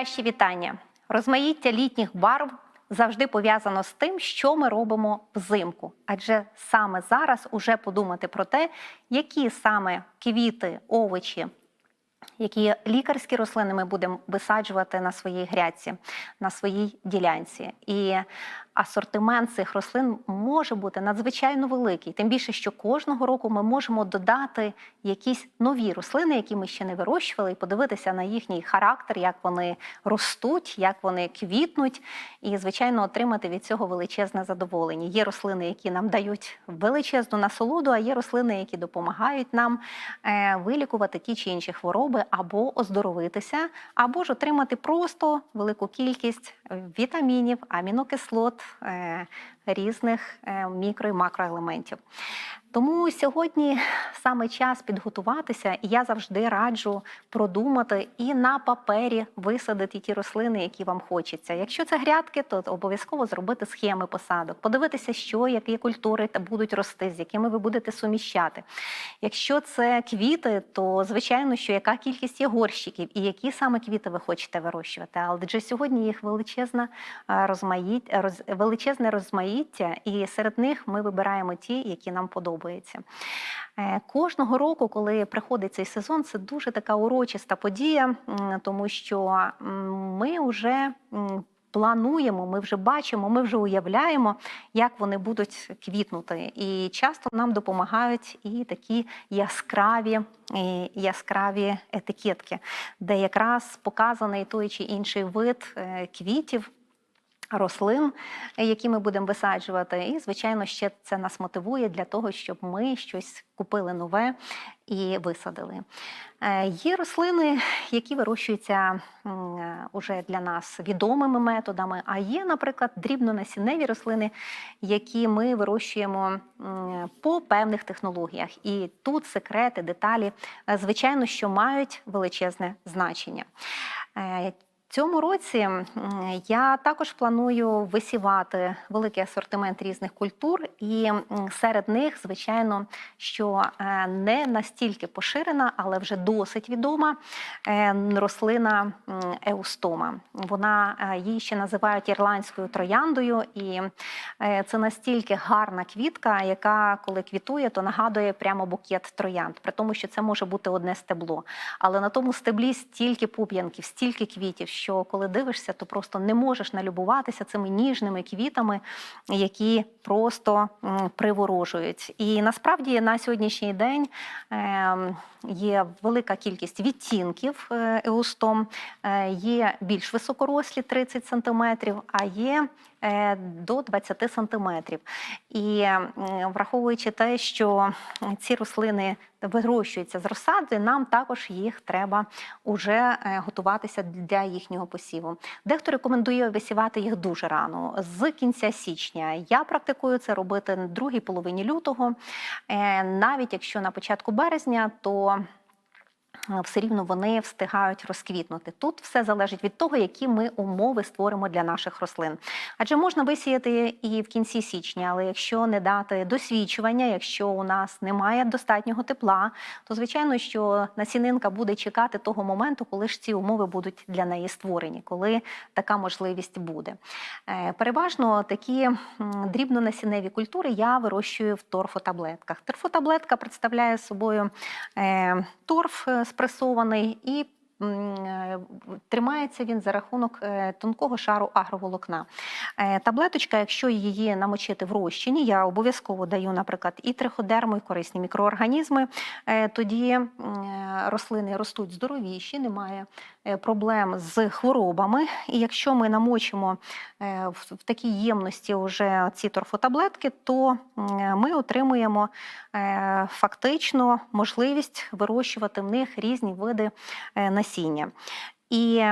найкращі вітання. Розмаїття літніх барв завжди пов'язано з тим, що ми робимо взимку. Адже саме зараз уже подумати про те, які саме квіти, овочі, які лікарські рослини ми будемо висаджувати на своїй грядці, на своїй ділянці. І асортимент цих рослин може бути надзвичайно великий. Тим більше, що кожного року ми можемо додати якісь нові рослини, які ми ще не вирощували, і подивитися на їхній характер, як вони ростуть, як вони квітнуть, і, звичайно, отримати від цього величезне задоволення. Є рослини, які нам дають величезну насолоду, а є рослини, які допомагають нам е, вилікувати ті чи інші хвороби або оздоровитися, або ж отримати просто велику кількість вітамінів, амінокислот, різних е, мікро і макроелементів. Тому сьогодні саме час підготуватися, і я завжди раджу продумати і на папері висадити ті рослини, які вам хочеться. Якщо це грядки, то обов'язково зробити схеми посадок, подивитися, що які культури будуть рости, з якими ви будете суміщати. Якщо це квіти, то звичайно, що яка кількість є горщиків і які саме квіти ви хочете вирощувати. Адже сьогодні їх величезна е, розмаїт, роз, величезне розмаїття, і серед них ми вибираємо ті, які нам подобаються. Е, Кожного року, коли приходить цей сезон, це дуже така урочиста подія, тому що ми вже плануємо, ми вже бачимо, ми вже уявляємо, як вони будуть квітнути. І часто нам допомагають і такі яскраві, і яскраві етикетки, де якраз показаний той чи інший вид е, квітів рослин, які ми будемо висаджувати. І, звичайно, ще це нас мотивує для того, щоб ми щось купили нове і висадили. Е, Є рослини, які вирощуються е, уже для нас відомими методами, а є, наприклад, дрібнонасінневі рослини, які ми вирощуємо по певних технологіях. І тут секрети, деталі, е, звичайно, що мають величезне значення. Цьому році я також планую висівати великий асортимент різних культур, і серед них, звичайно, що е, не настільки поширена, але вже досить відома е, рослина еустома. Вона е, її ще називають ірландською трояндою, і це настільки гарна квітка, яка коли квітує, то нагадує прямо букет троянд, при тому, що це може бути одне стебло. Але на тому стеблі стільки пуп'янків, стільки квітів, що коли дивишся, то просто не можеш налюбуватися цими ніжними квітами, які просто приворожують. І насправді на сьогоднішній день ем, є велика кількість відтінків е, еустом, е, є більш високорослі 30 сантиметрів, а є е, до 20 сантиметрів. І враховуючи те, що ці рослини вирощуються з розсади, нам також їх треба уже е, готуватися для їхнього посіву. Дехто рекомендує висівати їх дуже рано, з кінця січня. Я практикую це робити на другій половині лютого. Е, Навіть якщо на початку березня, то все рівно вони встигають розквітнути. Тут все залежить від того, які ми умови створимо для наших рослин. Адже можна висіяти і в кінці січня, але якщо не дати досвідчування, якщо у нас немає достатнього тепла, то звичайно, що насінинка буде чекати того моменту, коли ж ці умови будуть для неї створені, коли така можливість буде. Е, Переважно такі дрібнонасінневі культури я вирощую в торфотаблетках. Торфотаблетка представляє собою е, торф е, спресований і тримається він за рахунок е, тонкого шару агроволокна. Е, Таблеточка, якщо її намочити в розчині, я обов'язково даю, наприклад, і триходерму, і корисні мікроорганізми, е, тоді е, рослини ростуть здоровіші, немає е, проблем з хворобами. І якщо ми намочимо е, в такій ємності вже ці торфотаблетки, то е, ми отримуємо е, фактично можливість вирощувати в них різні види е, насіння. І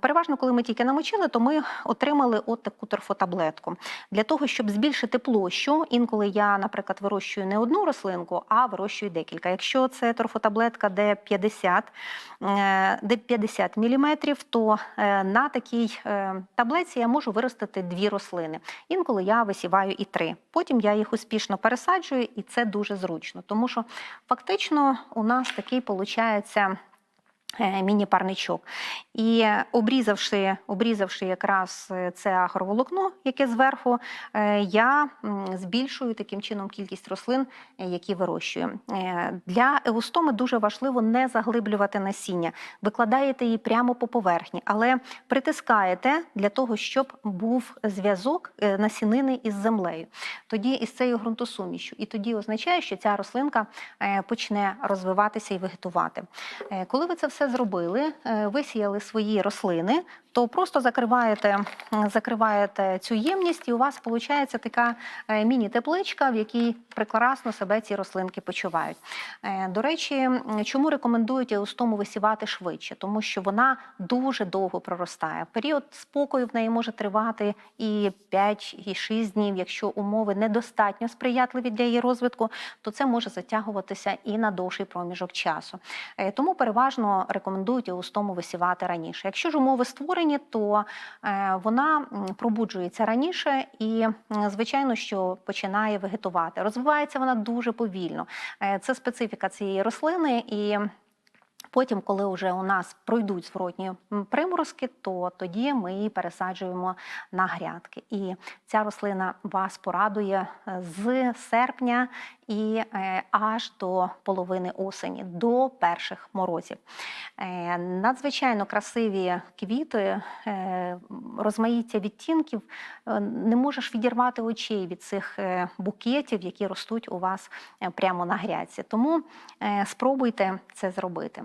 переважно, коли ми тільки намочили, то ми отримали от таку торфотаблетку. Для того, щоб збільшити площу, інколи я, наприклад, вирощую не одну рослинку, а вирощую декілька. Якщо це торфотаблетка, де 50, е, де 50 мм, то е, на такій е, таблеці я можу виростити дві рослини. Інколи я висіваю і три. Потім я їх успішно пересаджую, і це дуже зручно, тому що фактично у нас такий виходить Міні-парничок. І обрізавши, обрізавши якраз е, це агроволокно, яке зверху, е, я збільшую таким чином кількість рослин, е, які вирощую. Е, Для еустоми дуже важливо не заглиблювати насіння. Викладаєте її прямо по поверхні, але притискаєте для того, щоб був зв'язок е, насінини із землею. Тоді із цією ґрунтосумішю. І тоді означає, що ця рослинка е, почне розвиватися і вегетувати. Е, Коли ви це все зробили, е, висіяли свої рослини, то просто закриваєте, закриваєте цю ємність, і у вас виходить така е, міні-тепличка, в якій прекрасно себе ці рослинки почувають. Е, До речі, чому рекомендують еустому висівати швидше? Тому що вона дуже довго проростає. Період спокою в неї може тривати і 5, і 6 днів. Якщо умови недостатньо сприятливі для її розвитку, то це може затягуватися і на довший проміжок часу. Е, Тому переважно рекомендують еустому висівати раніше. Якщо ж умови створені, то е, вона пробуджується раніше і, звичайно, що починає вегетувати. Розвивається вона дуже повільно. Е, Це специфіка цієї рослини і. Потім, коли вже у нас пройдуть зворотні приморозки, то тоді ми її пересаджуємо на грядки. І ця рослина вас порадує з серпня і е, аж до половини осені, до перших морозів. Е, Надзвичайно красиві квіти, е, розмаїття відтінків. Не можеш відірвати очей від цих букетів, які ростуть у вас прямо на грядці. Тому спробуйте це зробити.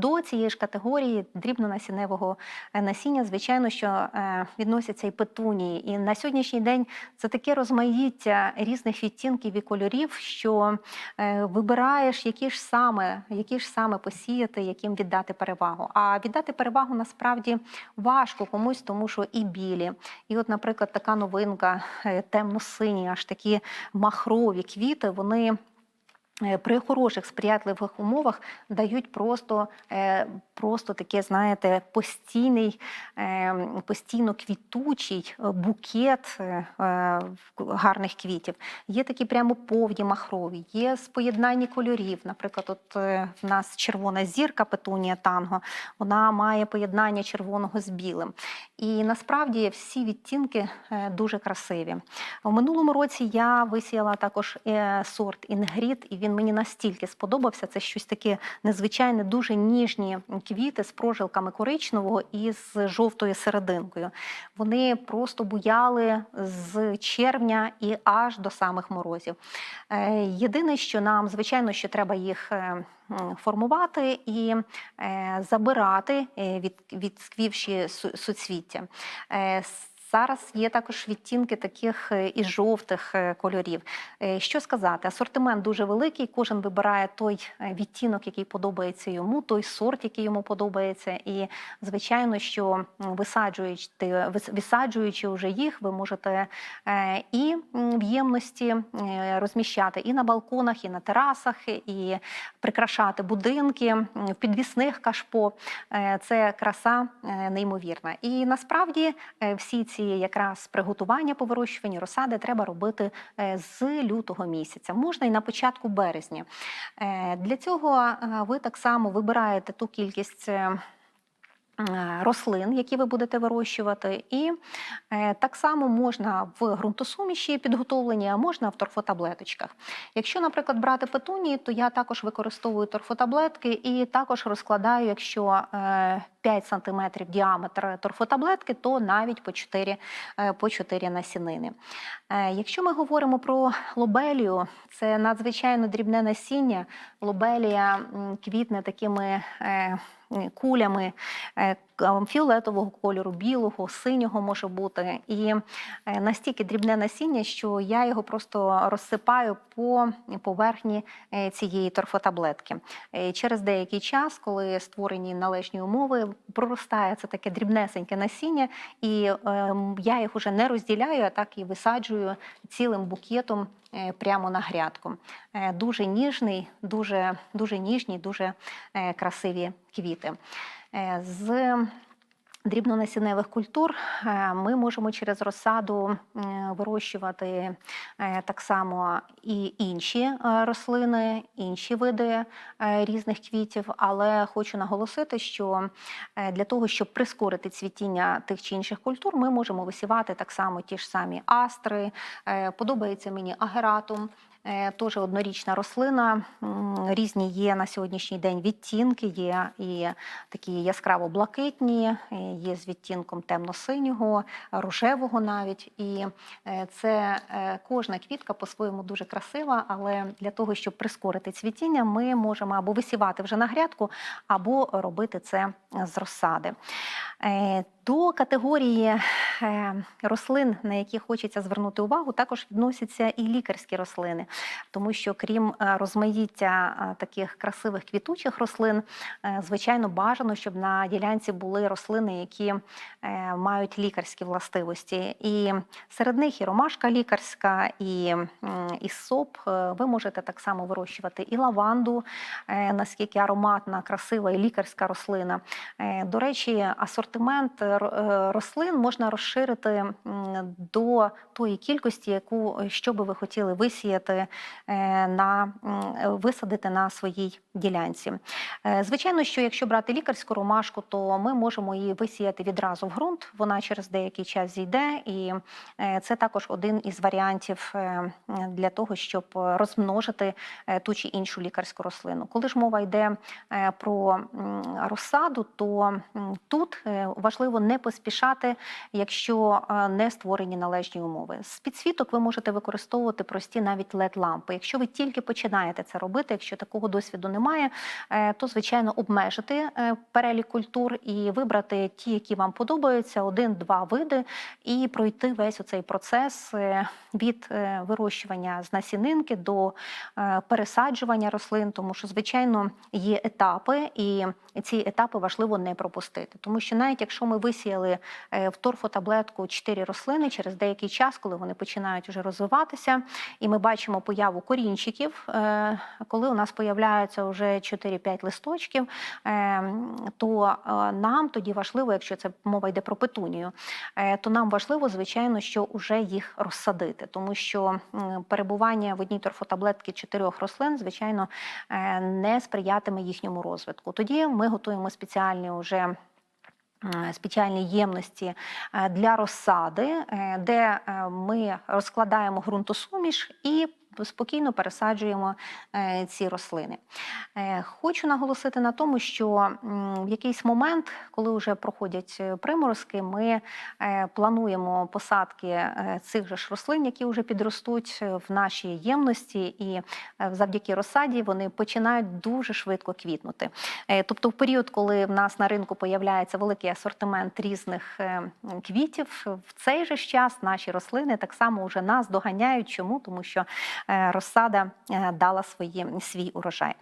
До цієї ж категорії дрібнонасінневого е, насіння, звичайно, що е, відносяться і петунії. І на сьогоднішній день це таке розмаїття різних відтінків і кольорів, що е, вибираєш, які ж саме, які ж саме посіяти, яким віддати перевагу. А віддати перевагу насправді важко комусь, тому що і білі. І, от, наприклад, така новинка темно-сині, аж такі махрові квіти, вони. Е, При хороших сприятливих умовах дають просто, е, просто таке, знаєте, постійний, е, постійно квітучий е, букет е, е, гарних квітів. Є такі прямо повні махрові, є споєднання кольорів. Наприклад, от в нас червона зірка петунія танго, вона має поєднання червоного з білим. І насправді всі відтінки дуже красиві. У минулому році я висіяла також сорт Інгрід, і він мені настільки сподобався. Це щось таке незвичайне, дуже ніжні квіти з прожилками коричневого і з жовтою серединкою. Вони просто буяли з червня і аж до самих морозів. Е, Єдине, що нам, звичайно, що треба їх. е, Формувати і е, забирати від, відсквівші суцвіття. Зараз є також відтінки таких е, і жовтих е, кольорів. Е, Що сказати, асортимент дуже великий. Кожен вибирає той відтінок, який подобається йому, той сорт, який йому подобається. І звичайно, що висаджуючи, вис- висаджуючи вже їх, ви можете і в ємності розміщати і на балконах, і на терасах, і прикрашати будинки в підвісних кашпо. Це краса неймовірна. І насправді всі ці якраз приготування по вирощуванню розсади треба робити е, з лютого місяця. Можна і на початку березня. Е, Для цього е, ви так само вибираєте ту кількість. Рослин, які ви будете вирощувати, і так само можна в ґрунтосуміші підготовлені, а можна в торфотаблеточках. Якщо, наприклад, брати петунії, то я також використовую торфотаблетки і також розкладаю, якщо 5 см діаметр торфотаблетки, то навіть по 4, е, по 4 насінини. Е, Якщо ми говоримо про лобелію, це надзвичайно дрібне насіння. Лобелія квітне такими е, кулями фіолетового кольору, білого, синього може бути. І е, настільки дрібне насіння, що я його просто розсипаю по поверхні е, цієї торфотаблетки. Е, Через деякий час, коли створені належні умови, проростає це таке дрібнесеньке насіння, і е, я їх уже не розділяю, а так і висаджую цілим букетом е, прямо на грядку. Е, Дуже ніжний, дуже, дуже ніжні, дуже е, красиві квіти. Е, З дрібнонасінневих культур е, ми можемо через розсаду вирощувати е, так само і інші е, рослини, інші види різних квітів. Але хочу наголосити, що для того, щоб прискорити цвітіння тих чи інших культур, ми можемо висівати так само ті ж самі астри. Подобається мені агератум. Теж однорічна рослина. Різні є на сьогоднішній день відтінки, є і такі яскраво блакитні, є з відтінком темно-синього, рожевого навіть. І е, це е, кожна квітка по-своєму дуже красива, але для того, щоб прискорити цвітіння, ми можемо або висівати вже на грядку, або робити це з розсади. Е, До категорії е, рослин, на які хочеться звернути увагу, також відносяться і лікарські рослини, тому що крім е, розмаїття таких красивих квітучих рослин, звичайно, бажано, щоб на ділянці були рослини, які мають лікарські властивості. І серед них і ромашка лікарська, і, і соп. Ви можете так само вирощувати і лаванду, наскільки ароматна, красива і лікарська рослина. До речі, асортимент е, е, рослин можна розширити до тої кількості, яку що би ви хотіли висіяти е, на е, висадити на своїй ділянці. Е, Звичайно, що якщо брати лікарську ромашку, то ми можемо її висіяти відразу в ґрунт. Вона через деякий час зійде, і е, це також один із варіантів е, для того, щоб розмножити е, ту чи іншу лікарську рослину. Коли ж мова йде е, про розсаду, то тут е, важливо не поспішати, якщо е, не створені належні умови. З підсвіток ви можете використовувати прості навіть led лампи Якщо ви тільки починаєте це робити, якщо такого досвіду немає, е, то звичайно обмежити е, перелік культур і вибрати ті, які вам подобаються, один-два види, і пройти весь оцей процес від вирощування з насінинки до пересаджування рослин, тому що, звичайно, є етапи, і ці етапи важливо не пропустити. Тому що навіть якщо ми висіяли е, в торфотаблетку 4 рослини через деякий час, коли вони починають вже розвиватися, і ми бачимо появу корінчиків, е, коли у нас появляються вже 4-5 листочків, е, то нам тоді важливо, якщо це мова йде про петунію, то нам важливо, звичайно, що вже їх розсадити, тому що перебування в одній торфотаблетці чотирьох рослин, звичайно, не сприятиме їхньому розвитку. Тоді ми готуємо спеціальні вже. Спеціальні ємності е, для розсади, е, де е, ми розкладаємо ґрунтосуміш і спокійно пересаджуємо е, ці рослини. Е, Хочу наголосити на тому, що в якийсь момент, коли вже проходять е, приморозки, ми плануємо посадки цих же ж рослин, які вже підростуть в нашій ємності, і завдяки розсаді вони починають дуже швидко квітнути. Тобто, в період, коли в нас на ринку появляється великий асортимент різних квітів, в цей же час наші рослини так само вже нас доганяють. Чому? Тому що розсада е, дала свої, свій урожай.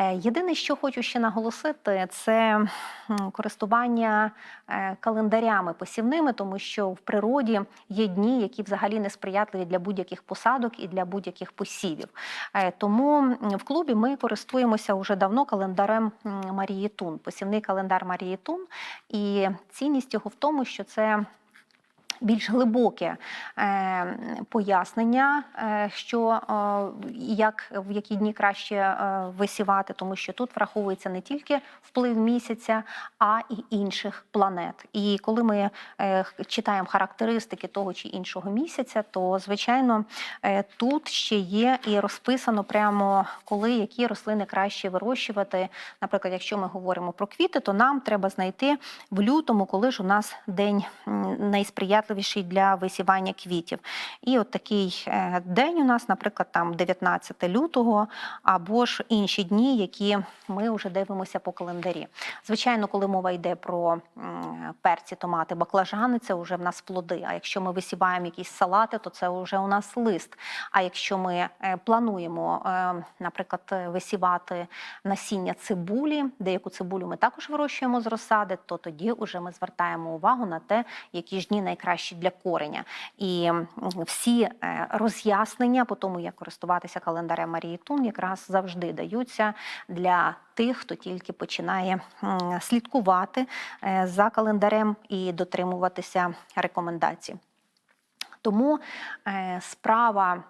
Єдине, що хочу ще наголосити, це користування е, календарями посівними, тому що в природі є дні, які взагалі не сприятливі для будь-яких посадок і для будь-яких посівів. Е, Тому в клубі ми користуємося вже давно календарем Марії Тун, посівний календар Марії Тун. І цінність його в тому, що це більш глибоке е, пояснення, е, що е, як в які дні краще висівати, тому що тут враховується не тільки вплив місяця, а і інших планет. І коли ми читаємо характеристики того чи іншого місяця, то звичайно тут ще є і розписано прямо коли які рослини краще вирощувати. Наприклад, якщо ми говоримо про квіти, то нам треба знайти в лютому, коли ж у нас день м, найсприятливіший для висівання квітів. І от такий е, день у нас, наприклад, там 19 лютого, або ж інші дні, які ми вже дивимося по календарі. Звичайно, коли мова йде про перці, томати, баклажани, це вже в нас плоди. А якщо ми висіваємо якісь салати, то це вже у нас лист. А якщо ми е, плануємо, е, наприклад, висівати насіння цибулі, деяку цибулю ми також вирощуємо з розсади, то тоді вже ми звертаємо увагу на те, які ж дні найкраще найкращі для кореня. І всі е, роз'яснення по тому, як користуватися календарем Марії Тун, якраз завжди даються для тих, хто тільки починає слідкувати е, за календарем і дотримуватися рекомендацій. Тому е, справа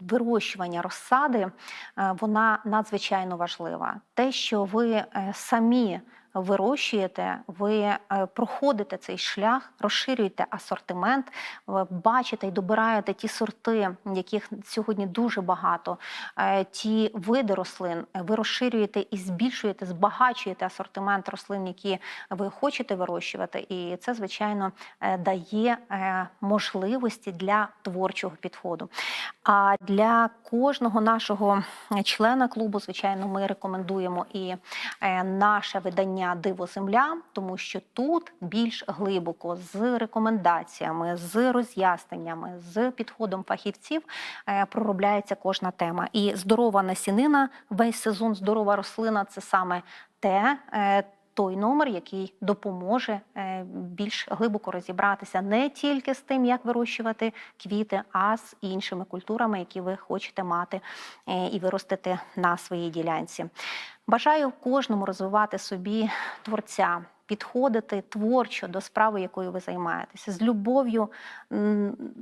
вирощування розсади вона надзвичайно важлива. Те, що ви самі вирощуєте, ви е, проходите цей шлях, розширюєте асортимент, ви бачите і добираєте ті сорти, яких сьогодні дуже багато, е, ті види рослин, е, ви розширюєте і збільшуєте, збагачуєте асортимент рослин, які ви хочете вирощувати. І це, звичайно, е, дає е, можливості для творчого підходу. А для кожного нашого члена клубу, звичайно, ми рекомендуємо і е, наше видання Диво Земля, тому що тут більш глибоко з рекомендаціями, з роз'ясненнями, з підходом фахівців е, проробляється кожна тема. І здорова насінина, весь сезон здорова рослина це саме те. е, той номер, який допоможе е, більш глибоко розібратися не тільки з тим, як вирощувати квіти, а з іншими культурами, які ви хочете мати і виростити на своїй ділянці. Бажаю кожному розвивати собі творця, підходити творчо до справи, якою ви займаєтеся, з любов'ю,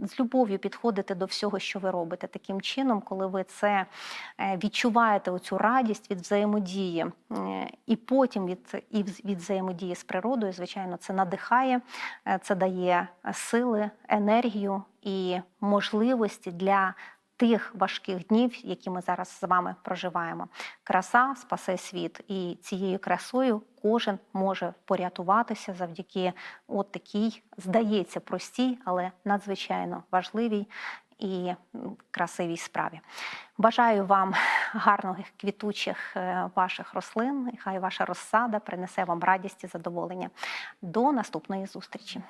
з любов'ю підходити до всього, що ви робите. Таким чином, коли ви це е, відчуваєте, оцю радість від взаємодії, е, і потім від, і від взаємодії з природою, звичайно, це надихає, е, це дає сили, енергію і можливості для тих важких днів, які ми зараз з вами проживаємо. Краса спасе світ, і цією красою кожен може порятуватися завдяки от такій, здається, простій, але надзвичайно важливій і красивій справі. Бажаю вам гарних квітучих е, ваших рослин, хай ваша розсада принесе вам радість і задоволення. До наступної зустрічі.